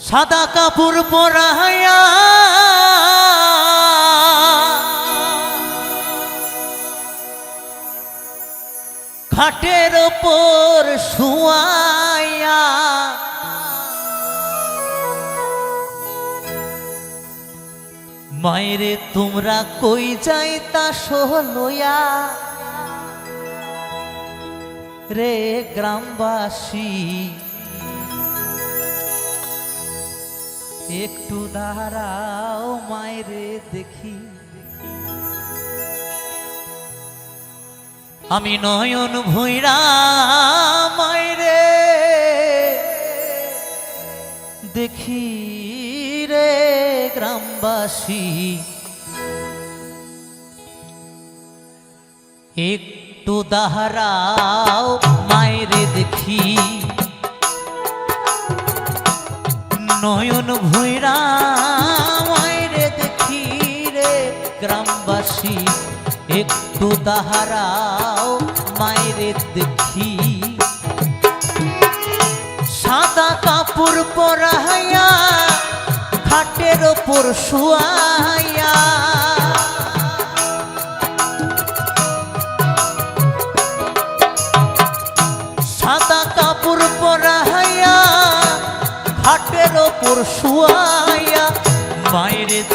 সাদা কাপড় পরাইয়া খাটের ওপর শুয়াইয়া মায়েরে তোমরা কই যাইতা সোহলইয়া রে গ্রামবাসী একটু দাঁড়াও মায়েরে দেখি। আমি নয়ন ভৈরা মায়েরে দেখি রে গ্রামবাসী। একটু দাঁড়াও মায়েরে দেখি। নয়ন ভৈরা, মায়রে দেখি রে গ্রামবাসী, একটু তাহারাও মায়রে দেখি। সাদা কাপড় পরাইয়া, খাটের ওপর শুয়াইয়া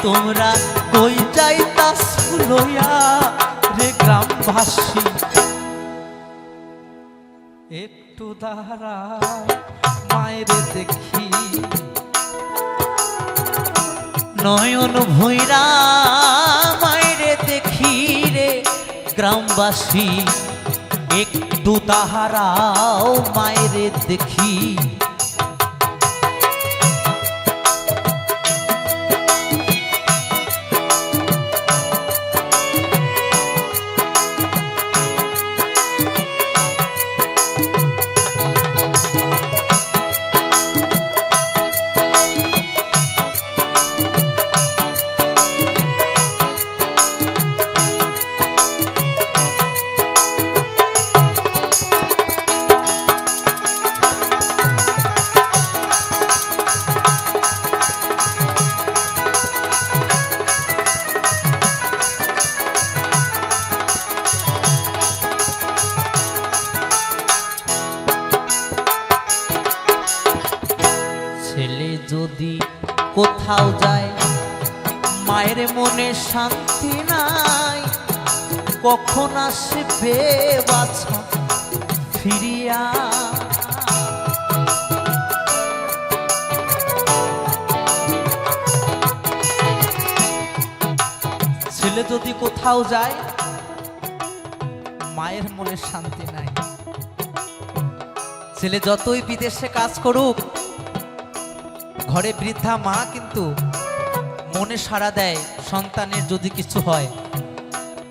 তোমরা কই যাইতা লইয়া রে গ্রামবাসী? একটু দাঁড়ায় মায়েরে দেখি। নয়ন ভৈরা মায়েরে দেখি রে গ্রামবাসী। একটু তাহারাও মায়েরে দেখি। কোথাও যায়। মায়ের মনে শান্তি নাই, কখন আসবে বাছা ফিরিয়া? ছেলে যদি কোথাও যায়, মায়ের মনে শান্তি নাই। ছেলে যতই বিদেশে কাজ করুক ঘরে বৃদ্ধা মা কিন্তু মনে সাড়া দেয়, সন্তানের যদি কিছু হয়।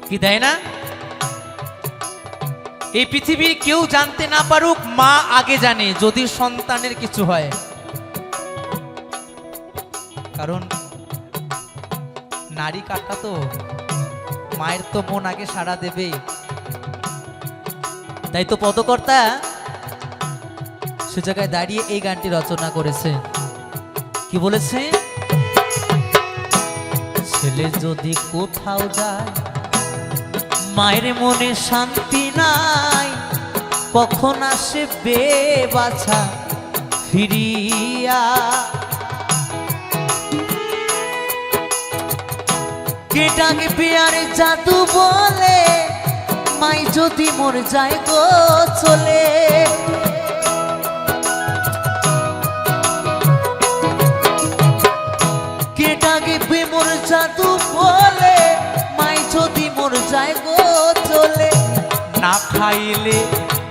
কি দেয় না? এই পৃথিবীর কেউ জানতে না পারুক, মা আগে জানে যদি সন্তানের কিছু হয়। কারণ নারী কাটা তো, মায়ের তো মন আগে সাড়া দেবে তাই তো পদকর্তা সে জায়গায় দাঁড়িয়ে এই গানটি রচনা করেছে। কি বলেছে? ছেলে যদি কোথাও যায়, মায়ের মনে শান্তি নাই, কখন আসবে বাছা ফিরিয়া? কে ডাকে পেয়ারে জাদু বলে? মাই যদি মর যায় গো চলে। জাদু বলে মাই যদি মোর যায় গো চলে। না খাইলে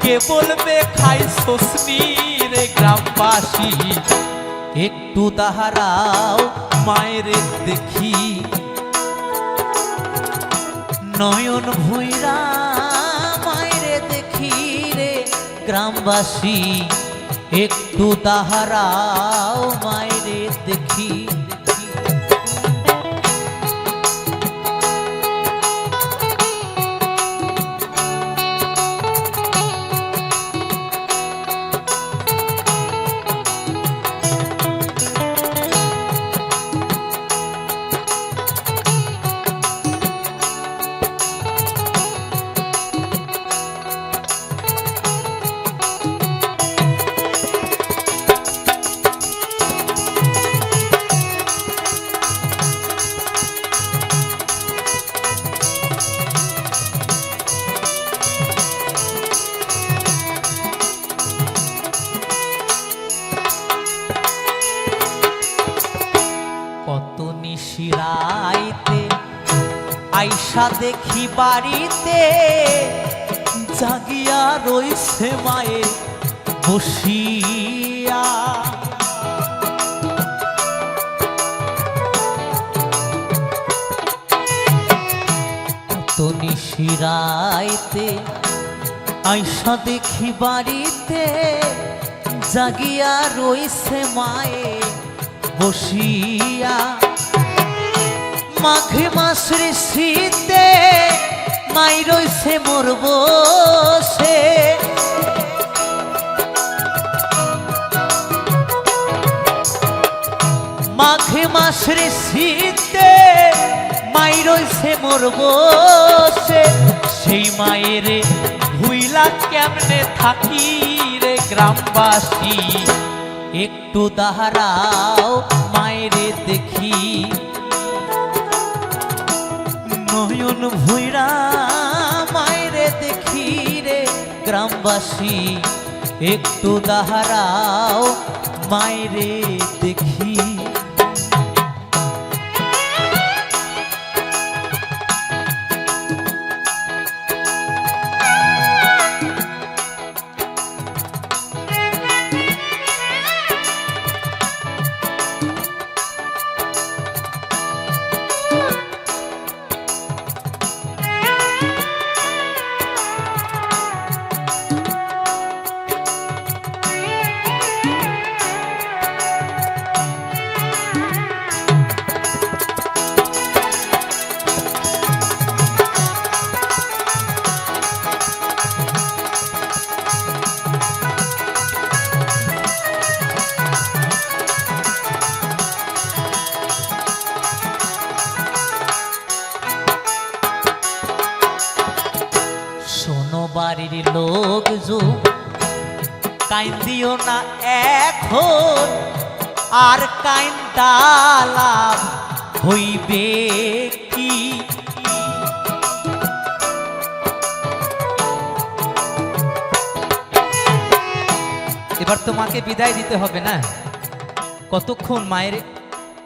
কে বলবে খাই শোষনি রে গ্রামবাসী? একটু দাহারাও মায়ের দেখি। নয়ন ভৈরা মায়ের দেখি রে গ্রামবাসী। একটু তাহারাও মায়েরে দেখি। আইসা দেখি বাড়িতে জাগিয়া রইছে মায়ে বসিয়া। তো নিশিরাইতে আইসা দেখি বাড়িতে জাগিয়া রইছে মায়ে বসিয়া। মাঘে মাসের শীতে মাই রইছে মোর বসে। মাঘে মাসের শীতে মাই রইছে মোর বসে। সেই মায়ের ভুইলা কেমনে থাকি রে গ্রামবাসী? একটু দাহারাও মায়েরে দেখি। নয়ন ভুইরা মায়রে দেখি রে গ্রামবাসী একটু দাহারাও মায়েরে কাইন্দিও না এখন, আর কাইন্দা হইবে কি? এবার তোমাকে বিদায় দিতে হবে না? কতক্ষণ মায়ের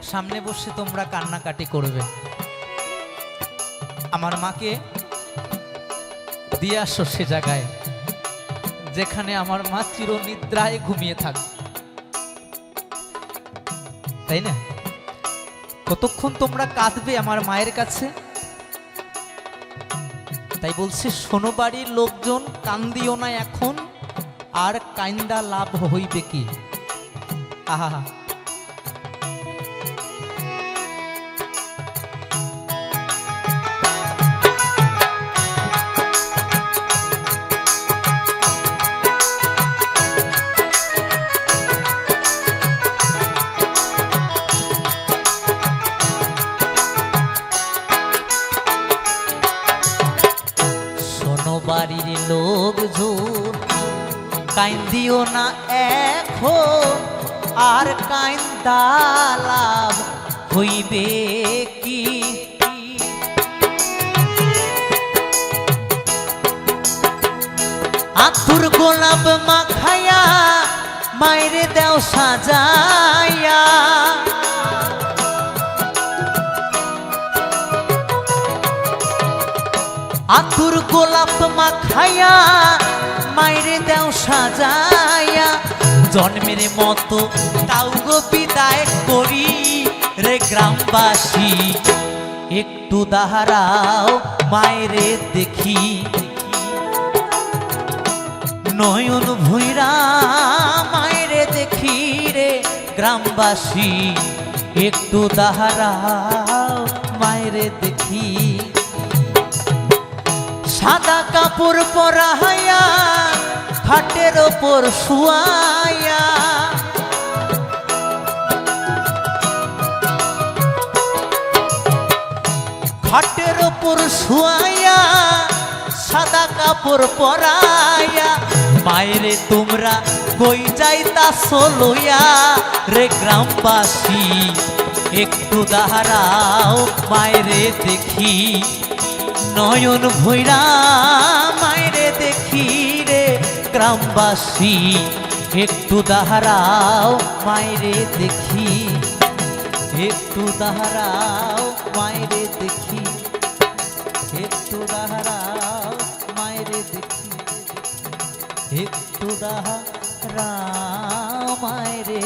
সামনে বসে তোমরা কান্নাকাটি করবে? আমার মাকে দিয়ে আসো সে জায়গায়। যেখানে আমার মা চির নিদ্রায় ঘুমিয়ে থাক। তাই না? কতক্ষণ তোমরা কাঁদবে আমার মায়ের কাছে? তাই বলছে, শোনো বাড়ির লোকজন কান্দিও না এখন, আর কাইন্দা লাভ হইবে কি? আহা লোকজন কাইন্দিও না এখন আর কাইন্দা লাভ হইবে কি? আতুর গোলাপ মাখায়া মাইরে দেও সাজাইয়া আতুর গোলাপ মাখাইয়া, মাইরে দেও সাজাইয়া, জন্মের মতো তাও গো বিদায় করি রে গ্রামবাসী। একটু দাহারাও মায়েরে দেখি। নয়ন ভুইরা মায়েরে দেখি রে গ্রামবাসী। একটু দাহারাও মায়েরে দেখি। সাদা কাপড় পরাইয়া খাটের ওপর শুয়াইয়া। খাটের ওপর শুয়াইয়া, সাদা কাপড় পরাইয়া বাইরে তোমরা কই যাইতা সলইয়া রে গ্রামবাসী, একটু দাঁড়াও বাইরে দেখি। নয়ন ভৈরা মায়েরে দেখি রে গ্রামবাসী। একটু দাঁড়াও মায়েরে দেখি। একটু দাঁড়াও মায়েরে দেখি। একটু দাহারা মায়েরে দেখি। একটু দাহারা মায়েরে